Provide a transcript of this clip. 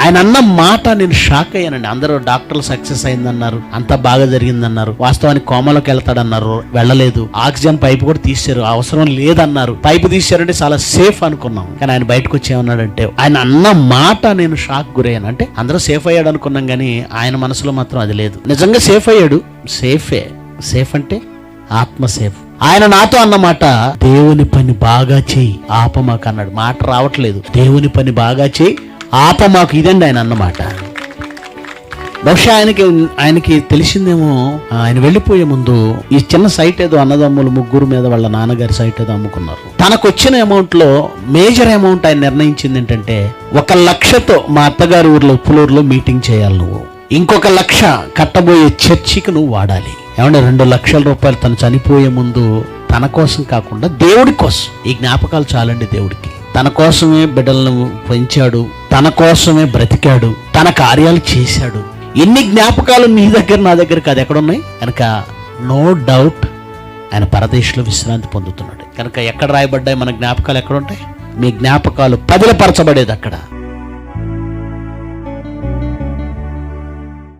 ఆయన అన్న మాట నేను షాక్ అయ్యానండి. అందరూ డాక్టర్లు సక్సెస్ అయిందన్నారు. అంతా బాగా జరిగిందన్నారు. వాస్తవానికి కోమలోకి వెళ్తాడన్నారు. వెళ్ళలేదు. ఆక్సిజన్ పైపు కూడా తీశారు. అవసరం లేదన్నారు. పైపు తీశారంటే చాలా సేఫ్ అనుకున్నాం. కానీ ఆయన బయటకు వచ్చి ఏమన్నాడంటే ఆయన అన్న మాట నేను షాక్ గురయ్యాను. అంటే అందరూ సేఫ్ అయ్యాడు అనుకున్నాం కానీ ఆయన మనసులో మాత్రం అది లేదు. నిజంగా సేఫ్ అయ్యాడు? సేఫే సేఫ్ అంటే ఆత్మ సేఫ్ ఆయన నాతో అన్నమాట దేవుని పని బాగా చేయి. ఆపమాకు అన్నాడు మాట రావట్లేదు. దేవుని పని బాగా చేయి. ఆప మాకు ఇదండి ఆయన అన్నమాట. బహుశా ఆయనకి ఆయనకి తెలిసిందేమో ఆయన వెళ్ళిపోయే ముందు ఈ చిన్న సైట్ ఏదో అన్నదమ్ములు ముగ్గురు మీద వాళ్ళ నాన్నగారి సైట్ ఏదో అమ్ముకున్నారు. తనకు వచ్చిన అమౌంట్లో మేజర్ అమౌంట్ ఆయన నిర్ణయించింది ఏంటంటే ఒక లక్షతో మా అత్తగారి ఊర్లో ఉప్పులూరులో మీటింగ్ చేయాలి నువ్వు. ఇంకొక లక్ష కట్టబోయే చర్చికి నువ్వు వాడాలి. ఏమంటే రెండు లక్షల రూపాయలు తను చనిపోయే ముందు తన కోసం కాకుండా దేవుడి కోసం. ఈ జ్ఞాపకాలు చాలండి దేవుడికి. తన కోసమే బిడ్డలను పెంచాడు తన కోసమే బ్రతికాడు తన కార్యాలు చేశాడు. ఎన్ని జ్ఞాపకాలు నీ దగ్గర నా దగ్గర కాదు ఎక్కడున్నాయి? కనుక నో డౌట్ ఆయన పరదేశంలో విశ్రాంతి పొందుతున్నాడు. కనుక ఎక్కడ రాయబడ్డాయి మన జ్ఞాపకాలు ఎక్కడ ఉంటాయి మీ జ్ఞాపకాలు పదిలపరచబడేది అక్కడ.